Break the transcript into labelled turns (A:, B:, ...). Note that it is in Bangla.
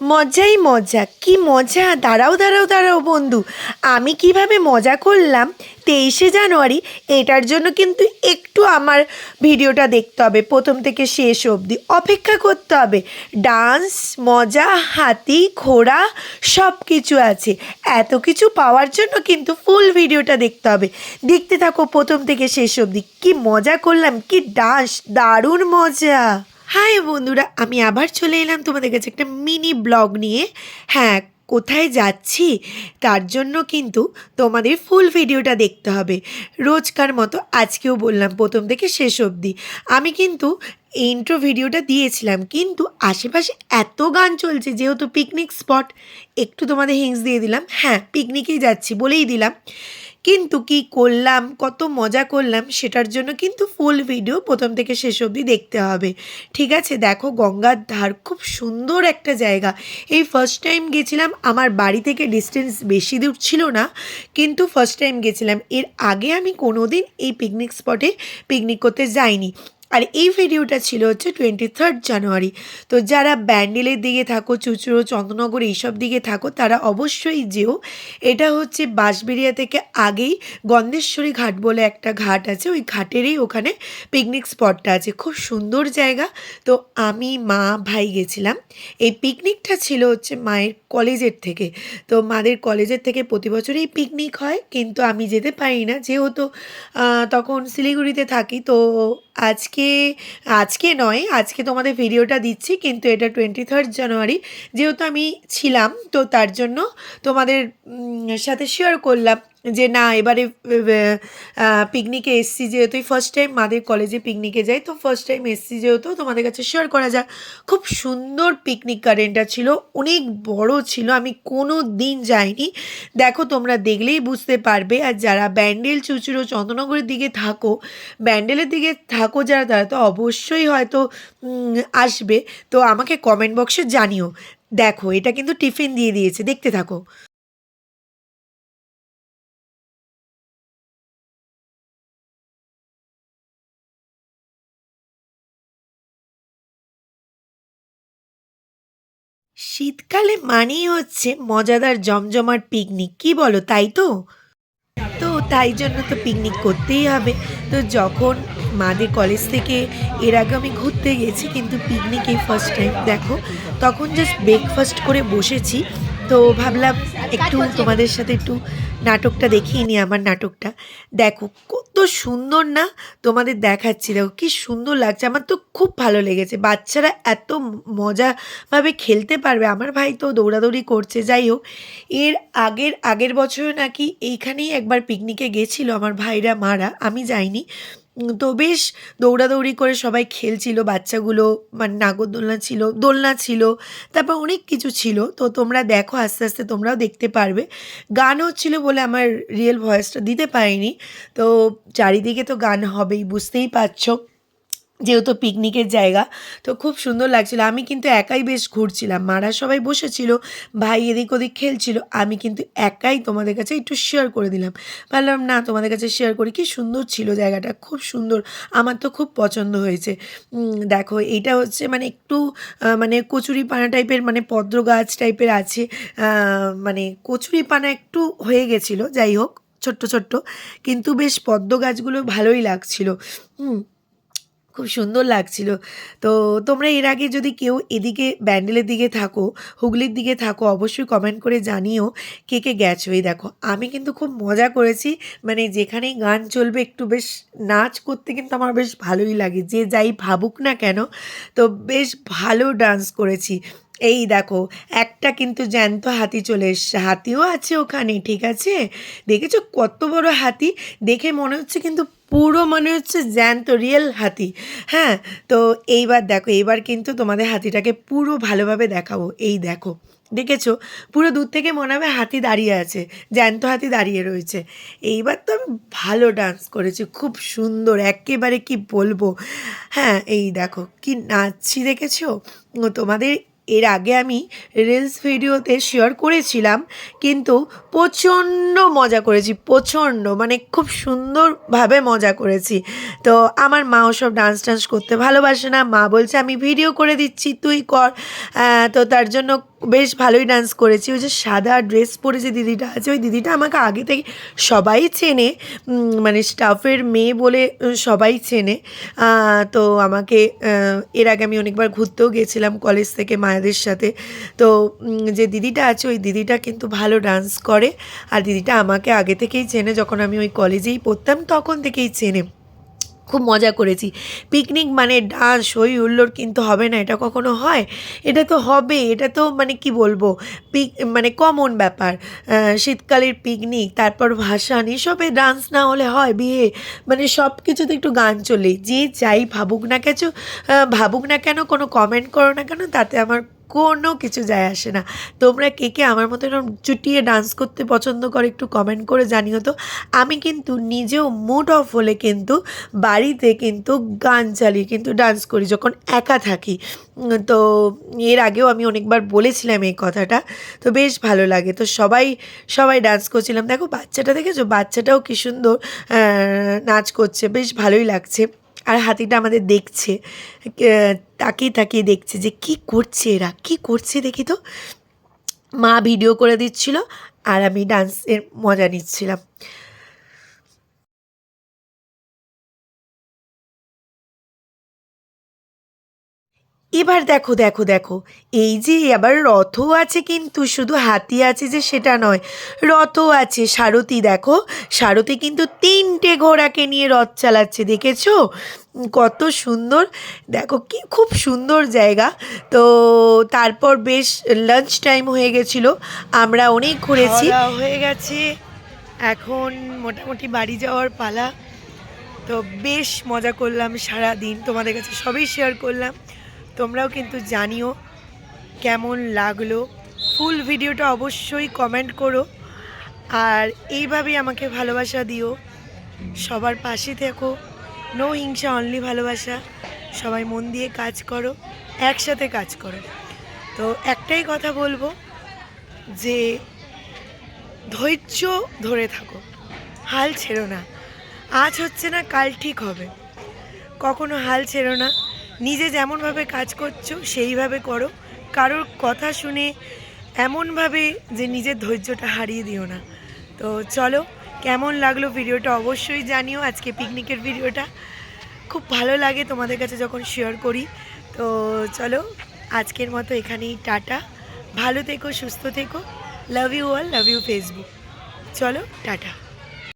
A: মজাই মজা, কি মজা। দাঁড়াও দাঁড়াও দাঁড়াও বন্ধু, আমি কীভাবে মজা করলাম তেইশে জানুয়ারি, এটার জন্য কিন্তু একটু আমার ভিডিওটা দেখতে হবে, প্রথম থেকে শেষ অবধি। অপেক্ষা করতে হবে, ডান্স, মজা, হাতি, ঘোড়া সব কিছু আছে। এত কিছু পাওয়ার জন্য কিন্তু ফুল ভিডিওটা দেখতে হবে। দেখতে থাকো প্রথম থেকে শেষ অবধি, কি মজা করলাম, কি ডান্স, দারুণ মজা। হাই বন্ধুরা, আমি আবার চলে এলাম তোমাদের কাছে একটা মিনি ব্লগ নিয়ে। হ্যাঁ কোথায় যাচ্ছি? তার জন্য কিন্তু তোমাদের ফুল ভিডিওটা দেখতে হবে। রোজকার মতো আজকেও বললাম প্রথম থেকে শেষ অবধি। আমি কিন্তু ইন্ট্রো ভিডিওটা দিয়েছিলাম, কিন্তু আশেপাশে এত গান চলছে, যেহেতু পিকনিক স্পট একটু তোমাদের হিংস দিয়ে দিলাম। হ্যাঁ পিকনিকেই যাচ্ছি বলেই দিলাম। কিন্তু কি করলাম, কত মজা করলাম, সেটার জন্য কিন্তু ফুল ভিডিও প্রথম থেকে শেষ অবধি দেখতে হবে। ঠিক আছে, দেখো গঙ্গার ধার, খুব সুন্দর একটা জায়গা। এই ফার্স্ট টাইম গেছিলাম, আমার বাড়ি থেকে ডিস্টেন্স বেশি দূর ছিল না, কিন্তু ফার্স্ট টাইম গেছিলাম। এর আগে আমি কোনো দিন এই পিকনিক স্পটে পিকনিক করতে যাইনি। আর এই ভিডিওটা ছিল হচ্ছে টোয়েন্টি থার্ড জানুয়ারি তো যারা ব্যান্ডেলের দিকে থাকো, চুচুড়ো চন্দ্রনগর এইসব দিকে থাকো, তারা অবশ্যই যেও। এটা হচ্ছে বাঁশবেড়িয়া থেকে আগেই গন্ধেশ্বরী ঘাট বলে একটা ঘাট আছে। ওই ঘাটেরই ওখানে পিকনিক স্পটটা আছে। খুব সুন্দর জায়গা। তো আমি, মা, ভাই গেছিলাম। এই পিকনিকটা ছিল হচ্ছে মায়ের কলেজের থেকে। তো মাদের কলেজের থেকে প্রতি বছরই পিকনিক হয়। কিন্তু আমি যেতে পারি না। যেহেতু তখন শিলিগুড়িতে থাকি, তো আজকে আজকে নয়, আজকে তোমাদের ভিডিওটা দিচ্ছি, কিন্তু এটা টোয়েন্টি থার্ড জানুয়ারি যেহেতু আমি ছিলাম, তো তার জন্য তোমাদের সাথে শেয়ার করলাম। যে না, এবারে পিকনিকে এসছি যেহেতু ফার্স্ট টাইম মাদের কলেজে পিকনিকে যাই, তো ফার্স্ট টাইম এসছি যেহেতু, তোমাদের কাছে শেয়ার করা যাক। খুব সুন্দর পিকনিক গার্ডেনটা ছিল, অনেক বড় ছিল, আমি কোনো দিন যাইনি। দেখো, তোমরা দেখলেই বুঝতে পারবে, আর যারা ব্যান্ডেল, চুচুড়ো, চন্দ্রনগরের দিকে থাকো, ব্যান্ডেলের দিকে থাকো যারা, তারা তো অবশ্যই হয়তো আসবে। তো আমাকে কমেন্ট বক্সে জানিও। দেখো, এটা কিন্তু টিফিন দিয়ে দিয়েছে, দেখতে থাকো। শীতকালে মানেই হচ্ছে মজাদার জমজমাট পিকনিক কি বলো, তাই তো? তো তাই জন্য তো পিকনিক করতেই হবে। তো যখন মাদের কলেজ থেকে এর আগে আমি ঘুরতে গেছি, কিন্তু পিকনিক এই ফার্স্ট টাইম দেখো, তখন জাস্ট ব্রেকফাস্ট করে বসেছি। তো ভাবলাম একটু তোমাদের সাথে একটু নাটকটা দেখিয়ে নিই, আমার নাটকটা। দেখো কত সুন্দর না তোমাদের দেখাচ্ছি দেখো কি সুন্দর লাগছে, আমার তো খুব ভালো লেগেছে। বাচ্চারা এত মজাভাবে খেলতে পারবে, আমার ভাই তো দৌড়াদৌড়ি করছে, যাই হোক। এর আগের আগের বছর নাকি এইখানেই একবার পিকনিকে গেছিল আমার ভাইরা, মারা, আমি যাইনি। তো বেশ দৌড়াদৌড়ি করে সবাই খেলছিল, বাচ্চাগুলো মানে নাগরদোলনা ছিল, দোলনা ছিল, তারপর অনেক কিছু ছিল। তো তোমরা দেখো, আস্তে আস্তে তোমরাও দেখতে পারবে। গান হচ্ছিল বলে আমার রিয়েল ভয়েসটা দিতে পারিনি। তো চারিদিকে তো গান হবেই, বুঝতেই পারছ। যেহেতু পিকনিকের জায়গা, তো খুব সুন্দর লাগছিল। আমি কিন্তু একাই বেশ ঘুরছিলাম। মারা সবাই বসেছিল, ভাই এদিক ওদিক খেলছিল। আমি কিন্তু একাই তোমাদের কাছে একটু শেয়ার করে দিলাম। ভাবলাম না, তোমাদের কাছে শেয়ার করি। কি সুন্দর ছিল জায়গাটা, খুব সুন্দর। আমার তো খুব পছন্দ হয়েছে। দেখো, এইটা হচ্ছে মানে একটু মানে কচুরি পানা টাইপের মানে পদ্ম গাছ টাইপের আছে। মানে কচুরি পানা একটু হয়ে গেছিল, যাই হোক, ছোট্ট ছোট্ট। কিন্তু বেশ পদ্ম গাছগুলো ভালোই লাগছিল। হুম খুব সুন্দর লাগছিল। তো তোমরা এর আগে যদি কেউ এদিকে ব্যান্ডেলের দিকে থাকো, হুগলির দিকে থাকো, অবশ্যই কমেন্ট করে জানিও কে কে গেছো এই দেখো। আমি কিন্তু খুব মজা করেছি মানে যেখানেই গান চলবে একটু বেশ নাচ করতে কিন্তু আমার বেশ ভালোই লাগে, যে যাই ভাবুক না কেন, তো বেশ ভালো ডান্স করেছি। এই দেখো, একটা কিন্তু জ্যান্ত হাতি চলে এসছে। হাতিও আছে ওখানে, ঠিক আছে? দেখেছ কত বড় হাতি? দেখে মনে হচ্ছে কিন্তু পুরো মনে হচ্ছে জ্যান্ত রিয়েল হাতি। হ্যাঁ তো এইবার দেখো, এইবার কিন্তু তোমাদের হাতিটাকে পুরো ভালোভাবে দেখাবো। এই দেখো, দেখেছ? পুরো দূর থেকে মনে হবে হাতি দাঁড়িয়ে আছে, জ্যান্ত হাতি দাঁড়িয়ে রয়েছে। এইবার তো আমি ভালো ডান্স করেছি, খুব সুন্দর, একেবারে কি বলব? হ্যাঁ এই দেখো, কি নাচছি দেখেছ? তোমাদের এর আগে আমি রিলস ভিডিওতে শেয়ার করেছিলাম, কিন্তু প্রচণ্ড মজা করেছি, প্রচণ্ড মানে খুব সুন্দরভাবে মজা করেছি। তো আমার মা ওসব ডান্স টান্স করতে ভালোবাসে না, মা বলছে, আমি ভিডিও করে দিচ্ছি, তুই কর। তো তার জন্য বেশ ভালোই ডান্স করেছি। ওই যে সাদা ড্রেস পরে যে দিদিটা আছে, ওই দিদিটা আমাকে আগে থেকে সবাই চেনে মানে স্টাফের মেয়ে বলে সবাই চেনে। তো আমাকে এর আগে আমি অনেকবার ঘুরতেও গেছিলাম কলেজ থেকে মায়েদের সাথে। তো যে দিদিটা আছে, ওই দিদিটা কিন্তু ভালো ডান্স করে। আর দিদিটা আমাকে আগে থেকেই চেনে, যখন আমি ওই কলেজেই পড়তাম, তখন থেকেই চেনে। খুব মজা করেছি। পিকনিক মানে ডান্স হই হুল্লোড় কিন্তু হবে না, এটা কখনো হয়? এটা তো হবে, এটা তো মানে কি বলব? পিক মানে কমন ব্যাপার। শীতকালের পিকনিক তারপর ভাসান, এসবে ডান্স না হলে হয় বিয়ে? মানে সব কিছুতে একটু গান চলে। যে যাই ভাবুক না কেন ভাবুক না কেন, কোনো কমেন্ট করো না কেন, তাতে আমার কোনো কিছু যায় আসে না। তোমরা কে কে আমার মতো এরকম চুটিয়ে ডান্স করতে পছন্দ করে একটু কমেন্ট করে জানিও তো। আমি কিন্তু নিজেও মুড অফ হলে কিন্তু বাড়িতে কিন্তু গান চালিয়ে কিন্তু ডান্স করি যখন একা থাকি। তো এর আগেও আমি অনেকবার বলেছিলাম এই কথাটা। তো বেশ ভালো লাগে। তো সবাই সবাই ডান্স করছিলাম। দেখো বাচ্চাটা দেখেছ? বাচ্চাটাও কি সুন্দর নাচ করছে। বেশ ভালোই লাগছে। আর হাতিটা আমাদের দেখছে তাকিয়ে তাকিয়ে দেখছে যে কি করছে এরা, কি করছে দেখি তো? মা ভিডিও করে দিচ্ছিল আর আমি ডান্সের মজা নিচ্ছিলাম। এবার দেখো দেখো দেখো। এই যে আবার রথও আছে কিন্তু, শুধু হাতি আছে যে সেটা নয়, রথও আছে। সারথি দেখো, সারথি কিন্তু তিনটে ঘোড়াকে নিয়ে রথ চালাচ্ছে, দেখেছ? কত সুন্দর। দেখো কি, খুব সুন্দর জায়গা। তো তারপর বেশ লাঞ্চ টাইম হয়ে গেছিল, আমরা অনেক ঘুরেছি। হয়ে গেছে। এখন মোটামুটি বাড়ি যাওয়ার পালা। তো বেশ মজা করলাম সারা দিন তোমাদের কাছে সবই শেয়ার করলাম। তোমরাও কিন্তু জানিও কেমন লাগল। ফুল ভিডিওটা অবশ্যই কমেন্ট করো। আর এইভাবেই আমাকে ভালোবাসা দিও। সবার পাশে থেকো। নো হিংসা অনলি ভালোবাসা। সবাই মন দিয়ে কাজ করো, একসাথে কাজ করো। তো একটাই কথা বলব যে, ধৈর্য ধরে থাকো। হাল ছেড়ো না। আজ হচ্ছে না, কাল ঠিক হবে। কখনো হাল ছেড়ো না। নিজে যেমনভাবে কাজ করছ, সেইভাবে করো। কারোর কথা শুনে এমনভাবে যে নিজের ধৈর্যটা হারিয়ে দিও না। তো চলো, কেমন লাগল ভিডিওটা অবশ্যই জানিও আজকে পিকনিকের ভিডিওটা। খুব ভালো লাগে তোমাদের কাছে যখন শেয়ার করি। তো চলো, আজকের মতো এখানেই টাটা। ভালো থেকো, সুস্থ থেকো। Love you all love you Facebook চলো, টাটা।